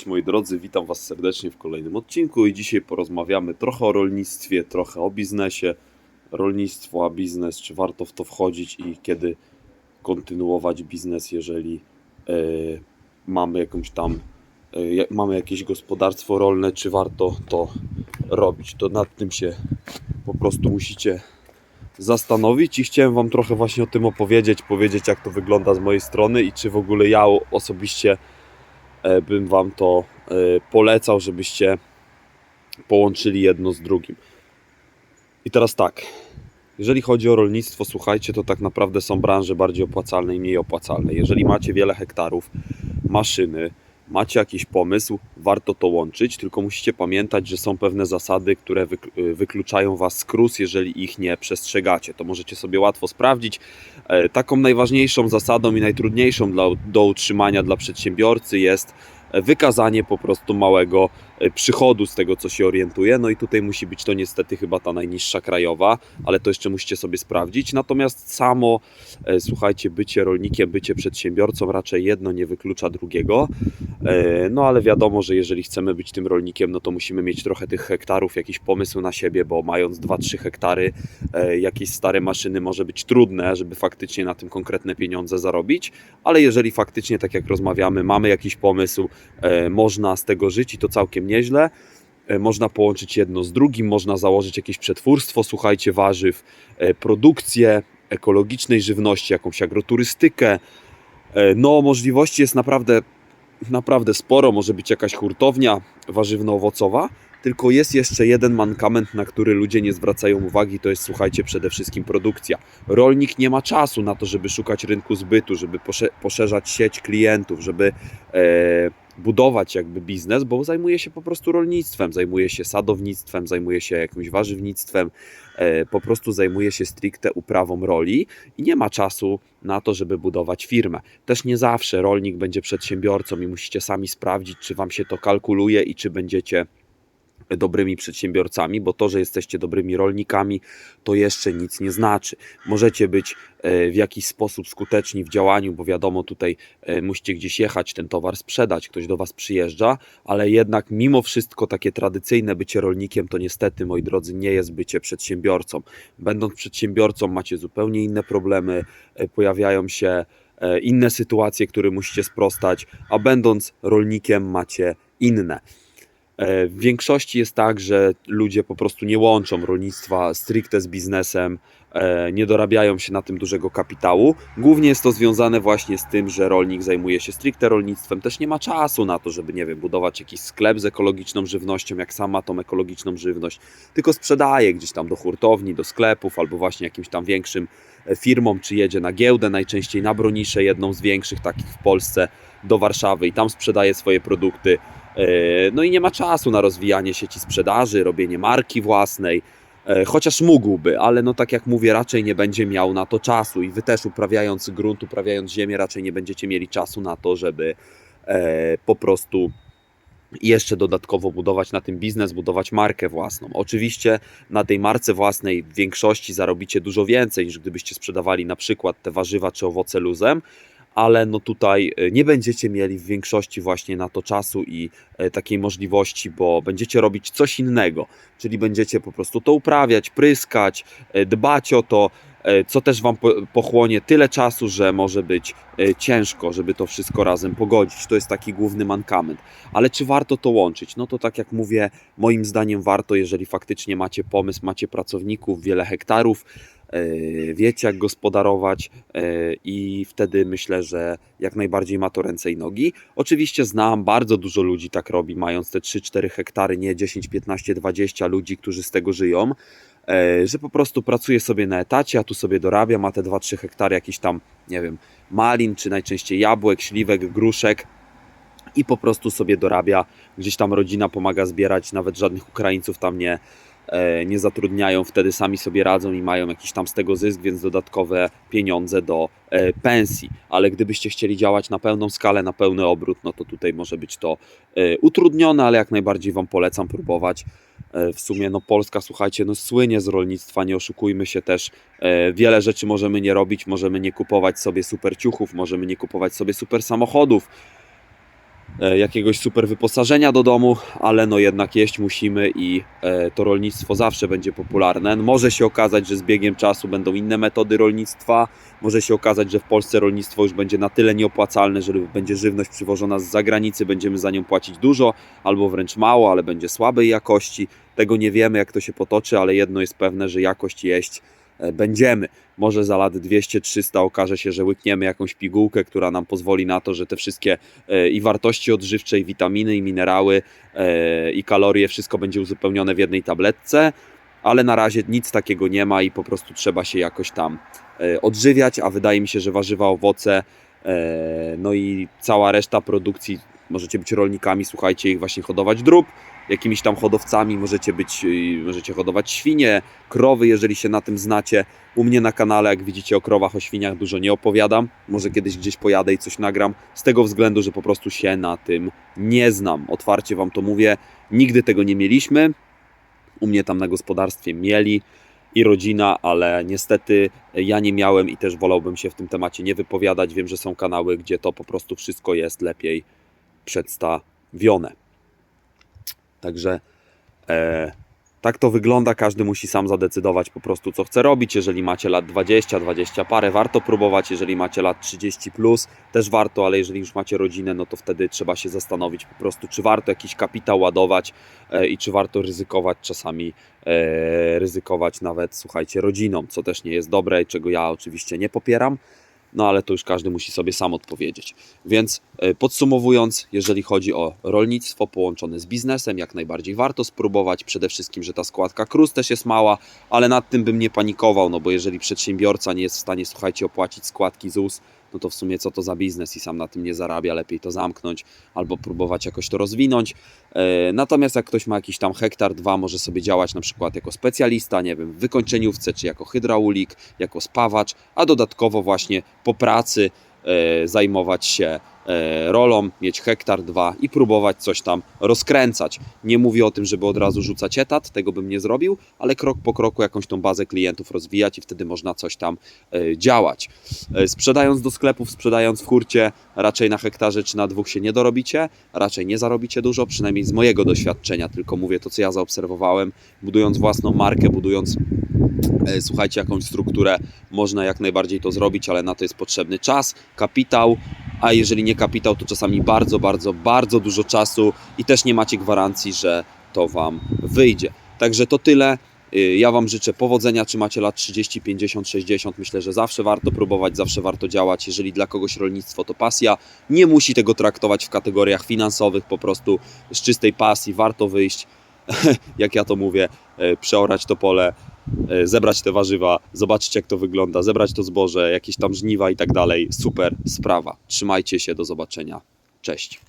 Cześć moi drodzy, witam Was serdecznie w kolejnym odcinku i dzisiaj porozmawiamy trochę o rolnictwie, trochę o biznesie. Rolnictwo, a biznes, czy warto w to wchodzić i kiedy kontynuować biznes, jeżeli e, mamy jakąś tam, e, mamy jakieś gospodarstwo rolne, czy warto to robić. To nad tym się po prostu musicie zastanowić i chciałem Wam trochę właśnie o tym opowiedzieć, powiedzieć jak to wygląda z mojej strony i czy w ogóle ja osobiście bym Wam to e, polecał, żebyście połączyli jedno z drugim. I teraz tak, jeżeli chodzi o rolnictwo, słuchajcie, to tak naprawdę są branże bardziej opłacalne i mniej opłacalne. Jeżeli macie wiele hektarów, maszyny, macie jakiś pomysł, warto to łączyć, tylko musicie pamiętać, że są pewne zasady, które wyk- wykluczają Was z krus, jeżeli ich nie przestrzegacie. To możecie sobie łatwo sprawdzić. E, Taką najważniejszą zasadą i najtrudniejszą do utrzymania dla przedsiębiorcy jest e, wykazanie po prostu małego przychodu z tego, co się orientuje. No i tutaj musi być to niestety chyba ta najniższa krajowa, ale to jeszcze musicie sobie sprawdzić. Natomiast samo, e, słuchajcie, bycie rolnikiem, bycie przedsiębiorcą raczej jedno nie wyklucza drugiego. E, No ale wiadomo, że jeżeli chcemy być tym rolnikiem, no to musimy mieć trochę tych hektarów, jakiś pomysł na siebie, bo mając 2-3 hektary, e, jakieś stare maszyny może być trudne, żeby faktycznie na tym konkretne pieniądze zarobić, ale jeżeli faktycznie, tak jak rozmawiamy, mamy jakiś pomysł, e, można z tego żyć i to całkiem nieźle. E, Można połączyć jedno z drugim, można założyć jakieś przetwórstwo, słuchajcie, warzyw, e, produkcję ekologicznej żywności, jakąś agroturystykę. E, No, możliwości jest naprawdę, naprawdę sporo. Może być jakaś hurtownia warzywno-owocowa, tylko jest jeszcze jeden mankament, na który ludzie nie zwracają uwagi, to jest, słuchajcie, przede wszystkim produkcja. Rolnik nie ma czasu na to, żeby szukać rynku zbytu, żeby posze- poszerzać sieć klientów, żeby e, budować jakby biznes, bo zajmuje się po prostu rolnictwem, zajmuje się sadownictwem, zajmuje się jakimś warzywnictwem, e, po prostu zajmuje się stricte uprawą roli i nie ma czasu na to, żeby budować firmę. Też nie zawsze rolnik będzie przedsiębiorcą i musicie sami sprawdzić, czy wam się to kalkuluje i czy będziecie dobrymi przedsiębiorcami, bo to, że jesteście dobrymi rolnikami, to jeszcze nic nie znaczy. Możecie być e, w jakiś sposób skuteczni w działaniu, bo wiadomo, tutaj e, musicie gdzieś jechać, ten towar sprzedać, ktoś do Was przyjeżdża, ale jednak mimo wszystko takie tradycyjne bycie rolnikiem to niestety, moi drodzy, nie jest bycie przedsiębiorcą. Będąc przedsiębiorcą macie zupełnie inne problemy, e, pojawiają się inne sytuacje, które musicie sprostać, a będąc rolnikiem macie inne. E, W większości jest tak, że ludzie po prostu nie łączą rolnictwa stricte z biznesem, e, nie dorabiają się na tym dużego kapitału. Głównie jest to związane właśnie z tym, że rolnik zajmuje się stricte rolnictwem, też nie ma czasu na to, żeby, nie wiem, budować jakiś sklep z ekologiczną żywnością, jak sam ma tą ekologiczną żywność, tylko sprzedaje gdzieś tam do hurtowni, do sklepów albo właśnie jakimś tam większym e, firmom, czy jedzie na giełdę, najczęściej na Broniszę, jedną z większych takich w Polsce, do Warszawy i tam sprzedaje swoje produkty. E, No i nie ma czasu na rozwijanie sieci sprzedaży, robienie marki własnej, e, chociaż mógłby, ale no tak jak mówię, raczej nie będzie miał na to czasu i wy też uprawiając grunt, uprawiając ziemię, raczej nie będziecie mieli czasu na to, żeby e, po prostu jeszcze dodatkowo budować na tym biznes, budować markę własną. Oczywiście na tej marce własnej w większości zarobicie dużo więcej niż gdybyście sprzedawali na przykład te warzywa czy owoce luzem, ale no tutaj e, nie będziecie mieli w większości właśnie na to czasu i e, takiej możliwości, bo będziecie robić coś innego, czyli będziecie po prostu to uprawiać, pryskać, e, dbać o to, co też Wam po- pochłonie tyle czasu, że może być ciężko, żeby to wszystko razem pogodzić. To jest taki główny mankament. Ale czy warto to łączyć? No to tak jak mówię, moim zdaniem warto, jeżeli faktycznie macie pomysł, macie pracowników, wiele hektarów, wiecie jak gospodarować e, i wtedy myślę, że jak najbardziej ma to ręce i nogi. Oczywiście znam bardzo dużo ludzi tak robi, mając te 3-4 hektary, nie 10, 15, 20 ludzi, którzy z tego żyją, e, że po prostu pracuje sobie na etacie, a tu sobie dorabia, ma te 2-3 hektary jakiś tam, nie wiem, malin, czy najczęściej jabłek, śliwek, gruszek i po prostu sobie dorabia. Gdzieś tam rodzina pomaga zbierać, nawet żadnych Ukraińców tam nie, e, nie zatrudniają, wtedy sami sobie radzą i mają jakiś tam z tego zysk, więc dodatkowe pieniądze do e, pensji. Ale gdybyście chcieli działać na pełną skalę, na pełny obrót, no to tutaj może być to e, utrudnione, ale jak najbardziej Wam polecam próbować. E, W sumie no Polska, słuchajcie, no słynie z rolnictwa, nie oszukujmy się też. E, Wiele rzeczy możemy nie robić, możemy nie kupować sobie super ciuchów, możemy nie kupować sobie super samochodów, e, jakiegoś super wyposażenia do domu, ale no jednak jeść musimy i e, to rolnictwo zawsze będzie popularne. No Może się okazać, że z biegiem czasu będą inne metody rolnictwa, może się okazać, że w Polsce rolnictwo już będzie na tyle nieopłacalne, że będzie żywność przywożona z zagranicy, będziemy za nią płacić dużo albo wręcz mało, ale będzie słabej jakości. Tego nie wiemy, jak to się potoczy, ale jedno jest pewne, że jakość jeść e, będziemy. Może za lat 200-300 okaże się, że łykniemy jakąś pigułkę, która nam pozwoli na to, że te wszystkie e, i wartości odżywcze, i witaminy, i minerały, e, i kalorie, wszystko będzie uzupełnione w jednej tabletce, ale na razie nic takiego nie ma i po prostu trzeba się jakoś tam e, odżywiać, a wydaje mi się, że warzywa, owoce, e, no i cała reszta produkcji, możecie być rolnikami, słuchajcie ich właśnie hodować drób, jakimiś tam hodowcami, możecie być, y, możecie hodować świnie, krowy, jeżeli się na tym znacie. U mnie na kanale, jak widzicie, o krowach, o świniach dużo nie opowiadam. Może kiedyś gdzieś pojadę i coś nagram, z tego względu, że po prostu się na tym nie znam. Otwarcie Wam to mówię, nigdy tego nie mieliśmy. U mnie tam na gospodarstwie mieli i rodzina, ale niestety ja nie miałem i też wolałbym się w tym temacie nie wypowiadać. Wiem, że są kanały, gdzie to po prostu wszystko jest lepiej przedstawione. Także e, tak to wygląda. Każdy musi sam zadecydować po prostu, co chce robić. Jeżeli macie lat 20, 20 parę, warto próbować. Jeżeli macie lat 30 plus, też warto, ale jeżeli już macie rodzinę, no to wtedy trzeba się zastanowić po prostu, czy warto jakiś kapitał ładować e, i czy warto ryzykować czasami, e, ryzykować nawet, słuchajcie, rodziną, co też nie jest dobre i czego ja oczywiście nie popieram. No ale to już każdy musi sobie sam odpowiedzieć. Więc e, podsumowując, jeżeli chodzi o rolnictwo połączone z biznesem, jak najbardziej warto spróbować. Przede wszystkim, że ta składka KRUS też jest mała, ale nad tym bym nie panikował, no bo jeżeli przedsiębiorca nie jest w stanie, słuchajcie, opłacić składki ZUS, no to w sumie co to za biznes i sam na tym nie zarabia, lepiej to zamknąć albo próbować jakoś to rozwinąć. E, Natomiast jak ktoś ma jakiś tam hektar, dwa, może sobie działać na przykład jako specjalista, nie wiem, w wykończeniówce, czy jako hydraulik, jako spawacz, a dodatkowo właśnie po pracy zajmować się e, rolą, mieć hektar, dwa i próbować coś tam rozkręcać. Nie mówię o tym, żeby od razu rzucać etat, tego bym nie zrobił, ale krok po kroku jakąś tą bazę klientów rozwijać i wtedy można coś tam e, działać. E, Sprzedając do sklepów, sprzedając w hurcie, raczej na hektarze czy na dwóch się nie dorobicie, raczej nie zarobicie dużo, przynajmniej z mojego doświadczenia, tylko mówię to, co ja zaobserwowałem, budując własną markę, budując e, słuchajcie, jakąś strukturę, można jak najbardziej to zrobić, ale na to jest potrzebny czas, kapitał, a jeżeli nie kapitał, to czasami bardzo, bardzo, bardzo dużo czasu i też nie macie gwarancji, że to Wam wyjdzie. Także to tyle. Y, Ja Wam życzę powodzenia, czy macie lat 30, 50, 60. Myślę, że zawsze warto próbować, zawsze warto działać. Jeżeli dla kogoś rolnictwo to pasja, nie musi tego traktować w kategoriach finansowych, po prostu z czystej pasji warto wyjść, jak ja to mówię, e, przeorać to pole, e, zebrać te warzywa, zobaczyć jak to wygląda, zebrać to zboże, jakieś tam żniwa i tak dalej. Super sprawa. Trzymajcie się, do zobaczenia. Cześć.